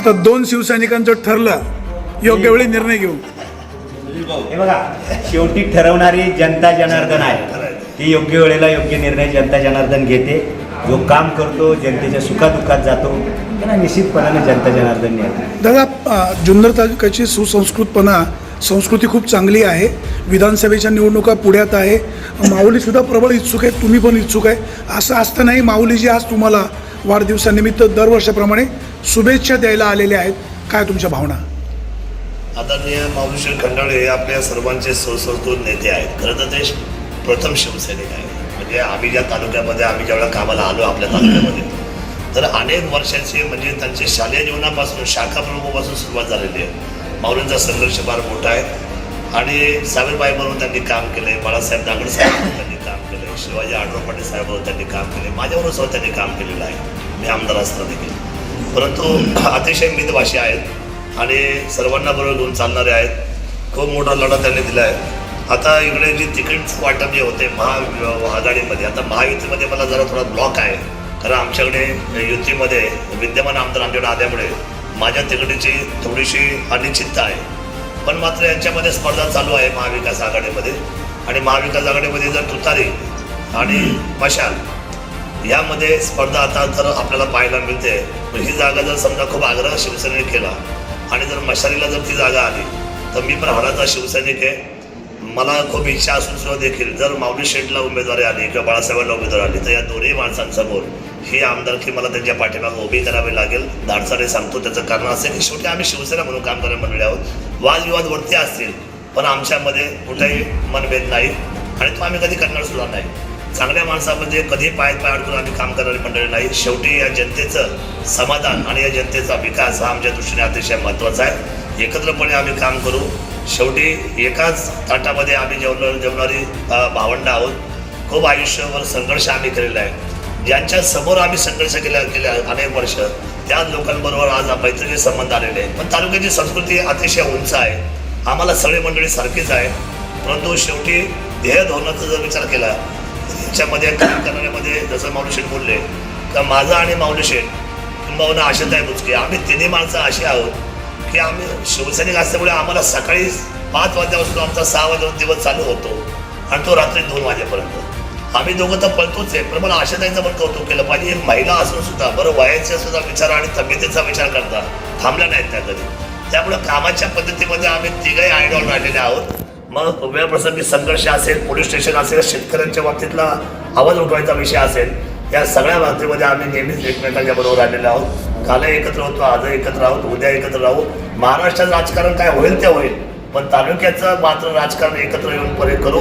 आता दोन शिवसैनिकांचं ठरलं योग्य वेळी निर्णय घेऊ हे बघा शेवटी ठरवणारी जनता जनार्दन आहे. ती योग्य वेळेला योग्य निर्णय जनता जनार्दन घेते. जो काम करतो जनतेच्या सुखादुःखात जातो त्यांना निश्चितपणाने जनता जनार्दन नेते दादा अ, जुन्नर तालुक्याची सुसंस्कृतपणा संस्कृती खूप चांगली आहे. विधानसभेच्या निवडणुका पुढ्यात आहे. माऊलीसुद्धा प्रबळ इच्छुक आहे तुम्ही पण इच्छुक आहे. असं असतानाही माऊलीजी आज तुम्हाला वाढदिवसानिमित्त दरवर्षाप्रमाणे शुभेच्छा द्यायला आलेल्या आहेत. काय तुमच्या भावना? आदरणीय माऊलीश्वर खंडाळे हे आपल्या सर्वांचे सुसंस्कृत नेते आहेत. खरं तर ते प्रथम शिवसैनिक आहे म्हणजे आम्ही ज्या तालुक्यामध्ये आम्ही ज्यावेळेला कामाला आलो आपल्या तालुक्यामध्ये तर अनेक वर्षाचे म्हणजे त्यांचे शालेय जीवनापासून शाखा प्रमुखापासून सुरुवात झालेली आहे. माऊलींचा संघर्ष फार मोठा आहे. आणि साहेबाई म्हणून त्यांनी काम केले बाळासाहेब दागड साहेब त्यांनी काम केले शिवाजी आढळराव पाटील साहेब त्यांनी काम केले माझ्याबरोबर सुद्धा त्यांनी काम केलेलं आहे. मी आमदार असताना देखील. परंतु अतिशय मितभाषी आहेत आणि सर्वांना बरोबर घेऊन चालणारे आहेत. खूप मोठा लढा त्यांनी दिला आहे. आता इकडे जी तिकीट वाटप जे होते महा आघाडीमध्ये आता महायुतीमध्ये मला जरा थोडा ब्लॉक आहे. कारण आमच्याकडे युतीमध्ये विद्यमान आमदार आमच्याकडे आल्यामुळे माझ्या तिकिटीची थोडीशी अनिश्चितता आहे. पण मात्र यांच्यामध्ये स्पर्धा चालू आहे महाविकास आघाडीमध्ये. आणि महाविकास आघाडीमध्ये जर तुतारी आणि मशाल यामध्ये स्पर्धा आता जर आपल्याला पाहायला मिळते ही जागा जर समजा खूप आग्रह शिवसेनेने केला आणि जर मशालीला जर ती जागा आली तर मी पण हाडाचा शिवसैनिक आहे. मला खूप इच्छा असून सुद्धा देखील जर माऊली शेठला उमेदवारी आली किंवा बाळासाहेबांना उमेदवारी आली तर या दोन्ही माणसांसमोर ही आमदारकी मला त्यांच्या पाठीमागे उभी करावी लागेल. धाडसाने सांगतो त्याचं कारण असं की शेवटी आम्ही शिवसेना म्हणून काम करायला मंडळी आहोत. वादविवाद वरती असतील पण आमच्यामध्ये कुठेही मनभेद नाही आणि तो आम्ही कधी करणार सुद्धा नाही. चांगल्या माणसामध्ये कधी पायात पाय अडकून आम्ही काम करणारी मंडळी नाही. शेवटी या जनतेचं समाधान आणि या जनतेचा विकास हा आमच्या दृष्टीने अतिशय महत्त्वाचा आहे. एकत्रपणे आम्ही काम करू. शेवटी एकाच ताटामध्ये आम्ही जेवण जेवणारी भावंड आहोत. खूप आयुष्यभर संघर्ष आम्ही केलेला आहे. ज्यांच्या समोर आम्ही संघर्ष केल्या गेल्या अनेक वर्ष त्या लोकांबरोबर आज मैत्रीचे संबंध आलेले आहेत. पण तालुक्याची संस्कृती अतिशय उंच आहे. आम्हाला सगळी मंडळी सारखीच आहे. परंतु शेवटी ध्येय धोरणाचा जर विचार केला याच्यामध्ये काम करण्यामध्ये जसं माऊलीशेठ बोलले तर माझा आणि माऊलीशेठ किंबहुना आशाताई बुचके आम्ही तिन्ही माणसं अशी आहोत की आम्ही शिवसैनिक असल्यामुळे आम्हाला सकाळी पाच वाजल्यापासून आमचा सहा वाजून दिवस चालू होतो आणि तो रात्री दोन वाजेपर्यंत. आम्ही दोघं तर पळतोच आहे पण मला आशाताईंचं पण कौतुक केलं पाहिजे. एक महिला असून सुद्धा बरं वयाचा सुद्धा विचार आणि तब्येतीचा विचार करता थांबल्या नाहीत त्या कधी त्यामुळे कामाच्या पद्धतीमध्ये आम्ही तिघही आयडॉल राहिलेले आहोत. मग वेळप्रसंगी संघर्ष असेल पोलीस स्टेशन असेल शेतकऱ्यांच्या बाबतीतला आवाज उठवायचा विषय असेल या सगळ्या बाबतीमध्ये आम्ही नेहमीच एकमेकांच्या बरोबर आलेले आहोत. कालही एकत्र होतो आजही एकत्र आहोत उद्या एकत्र राहू. महाराष्ट्राचं राजकारण काय होईल ते होईल पण तालुक्याचं मात्र राजकारण एकत्र येऊन परे करू.